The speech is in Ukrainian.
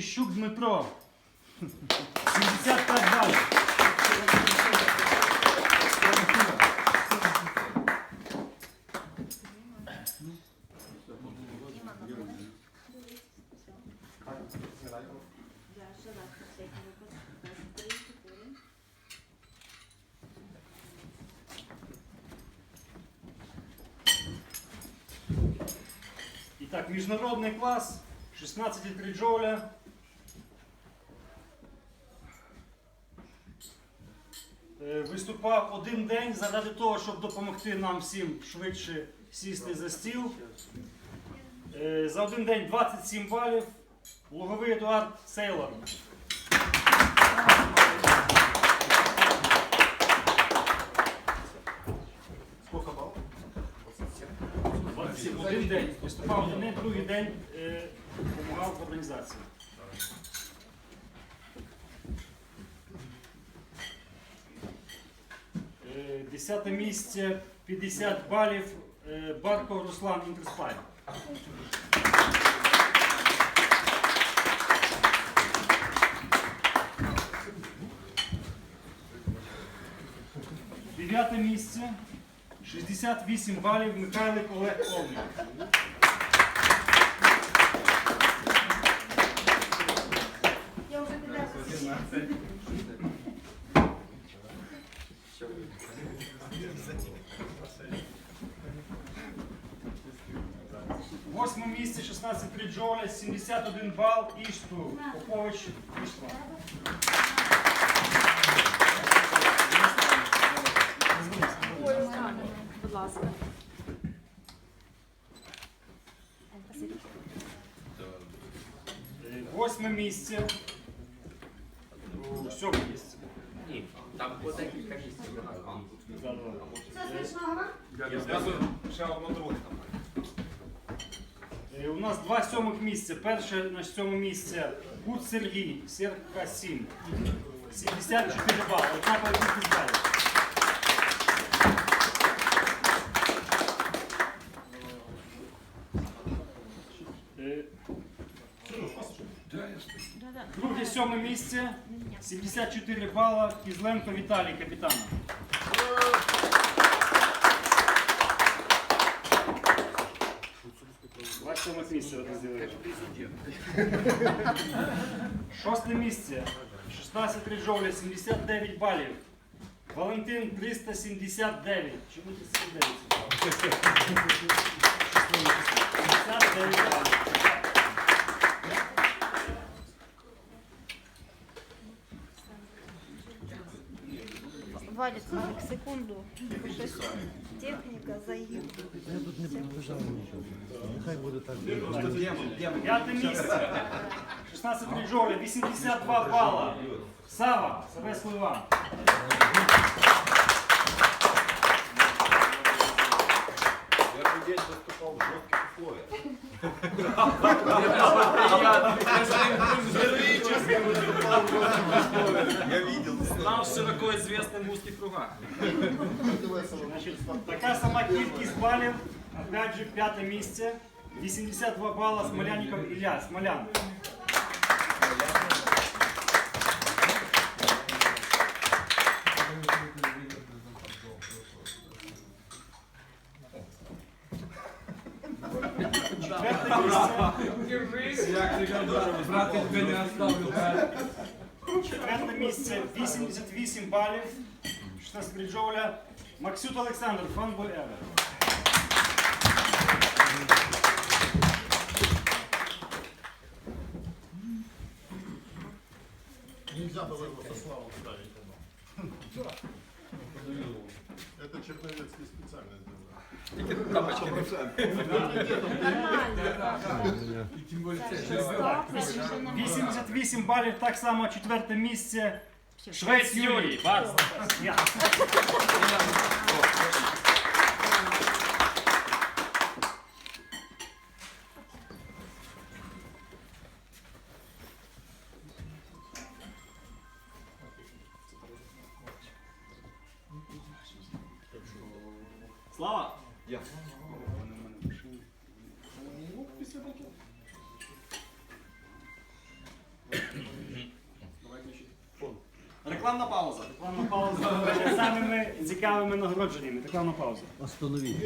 Поліщук Дмитро. 75 балів. І так, міжнародний клас, 16,3 джоуля. Е, Виступав один день заради того, щоб допомогти нам всім швидше сісти за стіл. Е, За один день 27 балів. Луговий Едуард Сейлор. День. Виступав день, другий день е, допомагав в організації. Е, Десяте місце, 50 балів. е, Барков Руслан Інтерспай. Дев'яте місце, 68 балів Михайлик Олег Овник. Я уже кидаю. Восьме місце, 16,3 джоуля, 71 бал, Ішту, Попович, Іштва. Восьме місце. Сьоме місце. Ні, там по декілька місць. Все смачного? Я зразу ще одну другу там. Е, У нас два сьомих місця. Перше на сьоме місце Гуд Сергій, Серка 7. 74 бали. Однаково кількість балів. Друге сьоме місце. 74 бала. Кізленко Віталій, капітан. Два сьомих місця розділили. Шосте місце. 16 джоуля, 79 балів. Валентин 379. Чому 379? 69 балів. Валік, Валік, секунду. Щось техніка заїхала. Я тут не приближав нічого. Нехай буде так. П'яте місце. 16 джоуля, 82 бала. Сава, себе слива. Первый день выступал в жестких условиях. Я видел. Знав широко известним в узких кругах. Значить, така сама кількість балів. Опять же, п'яте місце. 82 бала Смолянников Ілля. Смолян. Четверте місце. Четверте місце 88 балів. 16 Гриджоуля. Максют Олександр, фан Боєва. сделал. Нормально. 88 балів, так само четверте місце. Швець Юрій. Барс. Я. Слава! Я. Вони мене в Рекламна пауза. Рекламна пауза. Самими цікавими нагородженнями. Рекламна пауза. Остановіть.